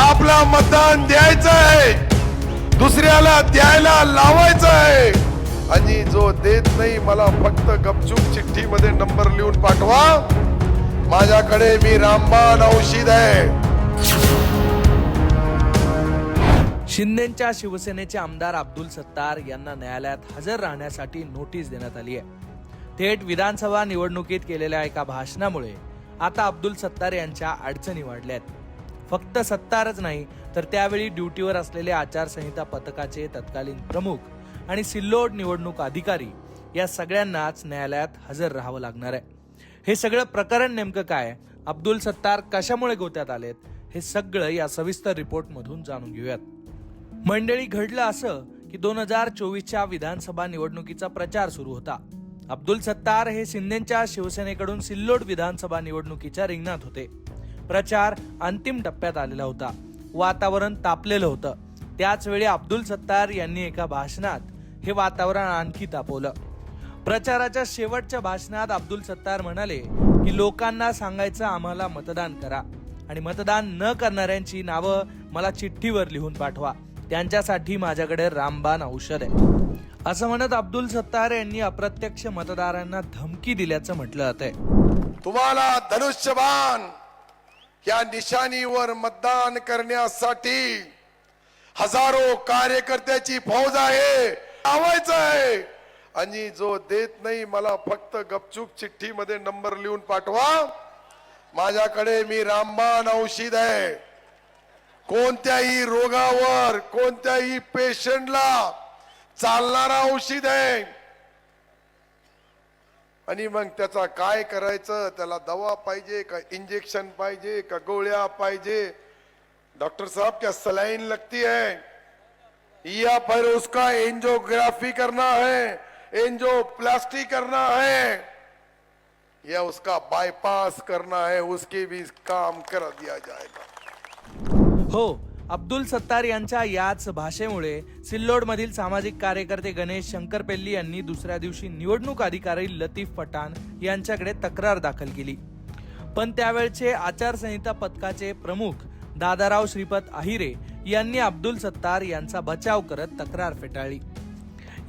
आपला मतदान द्यायचं आहे. दुसऱ्याला द्यायला लावायचं आहे. आणि जो देत नाही मला फक्त गपचूप चिठ्ठी मध्ये नंबर लिहून पाठवा. माझ्याकडे मी रामबाण औषध आहे. शिंदेच्या शिवसेनेचे आमदार अब्दुल सत्तार यांना न्यायालयात हजर राहण्यासाठी नोटीस देण्यात आली आहे. थेट विधानसभा निवडणुकीत केलेल्या एका भाषणामुळे आता अब्दुल सत्तार यांच्या अडचणी वाढल्या आहेत फक्त सत्तारच नाही तर त्यावेळी ड्युटीवर असलेले आचारसंहिता पथकाचे तत्कालीन प्रमुख आणि सिल्लोड निवडणूक अधिकारी या सगळ्यांनाच न्यायालयात हजर राहावं लागणार आहे. हे सगळं प्रकरण नेमकं काय? अब्दुल सत्तार कशामुळे गोत्यात आलेत? हे सगळं या सविस्तर रिपोर्टमधून जाणून घेऊयात. मंडळी घडलं असं की दोन हजार चोवीसच्या विधानसभा निवडणुकीचा प्रचार सुरू होता. अब्दुल सत्तार हे शिंदेच्या शिवसेनेकडून सिल्लोड विधानसभा निवडणुकीच्या रिंगणात होते. प्रचार अंतिम टप्प्यात आलेला होता. वातावरण तापलेलं होतं. त्याचवेळी अब्दुल सत्तार यांनी एका भाषणात हे वातावरण आणखी तापवलं. प्रचाराच्या शेवटच्या भाषणात अब्दुल सत्तार म्हणाले की लोकांना सांगायचं आम्हाला मतदान करा आणि मतदान न करणाऱ्यांची नावं मला चिठ्ठीवर लिहून पाठवा. त्यांच्यासाठी माझ्याकडे रामबाण औषध आहे. असं म्हणत अब्दुल सत्तार यांनी अप्रत्यक्ष मतदारांना धमकी दिल्याचं म्हटलं जातंय. तुम्हाला धनुष्यबाण या निशाणीवर मतदान करण्यासाठी हजारो कार्यकर्त्याची फौज आहे लावायचं आहे. आणि जो देत नाही मला फक्त गपचूप चिठ्ठी मध्ये नंबर लिहून पाठवा. माझ्याकडे मी रामबाण औषध आहे. कोणत्याही रोगावर कोणत्याही पेशंटला चालणारा औषध आहे. आणि मग त्याचा काय करायचं? त्याला दवा पाहिजे का इंजेक्शन पाहिजे का गोळ्या पाहिजे? डॉक्टर साहब क्या सलाइन लगती है या फिर उसका एंजियोग्राफी करना है एंजोप्लास्टी करना है. या उसका बाईपास करना है उसके भी काम कर दिया जाएगा। हो अब्दुल सत्तार यांच्या याच भाषेमुळे सिल्लोडमधील सामाजिक कार्यकर्ते गणेश शंकरपेल्ली यांनी दुसऱ्या दिवशी निवडणूक अधिकारी लतीफ पठाण यांच्याकडे तक्रार दाखल केली. पण त्यावेळचे आचारसंहिता पथकाचे प्रमुख दादाराव श्रीपत आहिरे यांनी अब्दुल सत्तार यांचा बचाव करत तक्रार फेटाळली.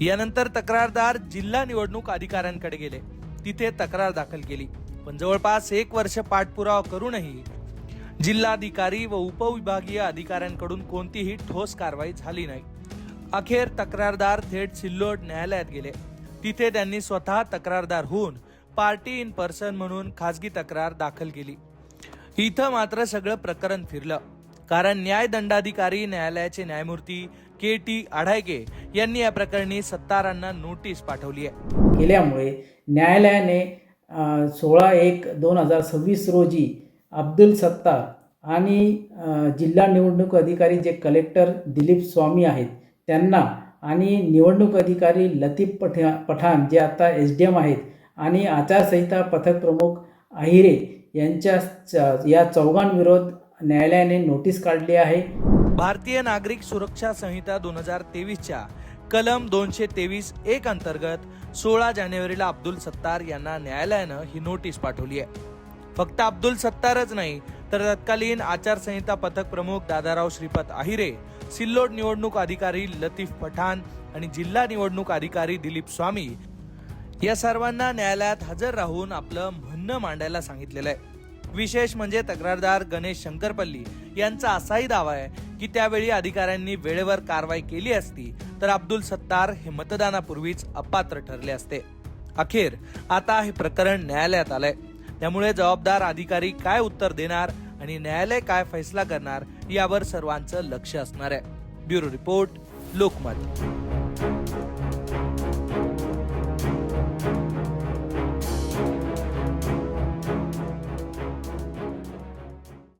यानंतर तक्रारदार जिल्हा निवडणूक अधिकाऱ्यांकडे गेले. तिथे तक्रार दाखल केली. पण जवळपास एक वर्ष पाठपुरावा करूनही जिल्हाधिकारी व उपविभागीय अधिकाऱ्यांकडून कोणतीही ठोस कारवाई झाली नाही. अखेर तक्रारदार थेट सिल्लोड न्यायालयात गेले. तिथे त्यांनी स्वतः तक्रारदार होऊन पार्टी इन पर्सन म्हणून खासगी तक्रार दाखल केली. इथं मात्र सगळं प्रकरण फिरलं. कारण न्यायदंडाधिकारी न्यायालयाचे न्यायमूर्ती के टी आढायके यांनी या प्रकरणी सत्तारांना नोटीस पाठवली आहे. केल्यामुळे न्यायालयाने सोळा एक दोन हजार सव्वीस रोजी अब्दुल सत्तार आणि जिल्हा निवडणूक अधिकारी जे कलेक्टर दिलीप स्वामी आहेत त्यांना आणि निवडणूक अधिकारी लतीफ पठा पठाण जे आता एस डी एम आहेत आणि आचारसंहिता पथक प्रमुख अहिरे यांच्या च- या चौघांविरोध न्यायालयाने नोटीस काढली आहे. भारतीय नागरिक सुरक्षा संहिता दोन हजार तेवीसच्या कलम दोनशे तेवीस एक अंतर्गत सोळा जानेवारीला अब्दुल सत्तार यांना न्यायालयानं ही नोटीस पाठवली आहे. फक्त अब्दुल सत्तारच नाही तर तत्कालीन आचारसंहिता पथक प्रमुख दादाराव श्रीपत आहिरे सिल्लोड निवडणूक अधिकारी लतीफ पठाण आणि जिल्हा निवडणूक अधिकारी दिलीप स्वामी या सर्वांना न्यायालयात हजर राहून आपलं म्हणणं मांडायला सांगितलेलं आहे. विशेष म्हणजे तक्रारदार गणेश शंकरपल्ली यांचा असाही दावा आहे की त्यावेळी अधिकाऱ्यांनी वेळेवर कारवाई केली असती तर अब्दुल सत्तार हे मतदानापूर्वीच अपात्र ठरले असते. अखेर आता हे प्रकरण न्यायालयात आलंय. त्यामुळे जबाबदार अधिकारी काय उत्तर देणार आणि न्यायालय काय फैसला करणार यावर सर्वांचं लक्ष असणार आहे. Bureau report Lokmat